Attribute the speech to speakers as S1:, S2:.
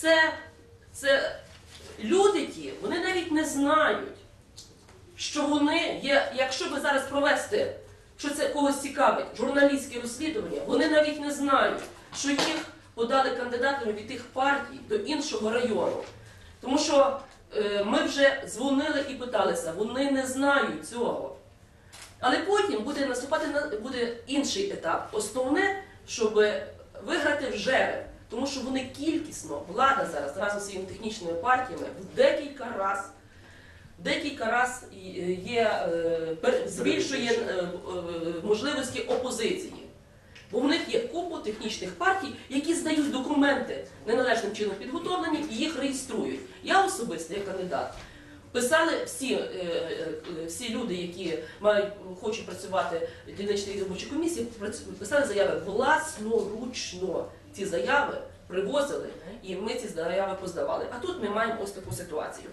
S1: це, це люди ті, вони навіть не знають, що вони є, якщо би зараз провести, що це когось цікавить, журналістське розслідування, вони навіть не знають, що їх подали кандидатами від тих партій до іншого району. Тому що е, ми вже дзвонили і питалися, вони не знають цього. Але потім буде наступати буде інший етап. Основне, щоб виграти в жереб. Тому що вони кількісно, влада зараз разом з своїми технічними партіями в декілька раз, декілька раз е, є, е, збільшує е, можливості опозиції. Бо в них є купа технічних партій, які здають документи неналежним чином підготовлені і їх реєструють. Я особисто, як кандидат, писали всі, всі люди, які мають, хочуть працювати в дільничній робочій комісії, писали заяви власноручно. Ці заяви привозили, і ми ці заяви поздавали. А тут ми маємо ось таку ситуацію.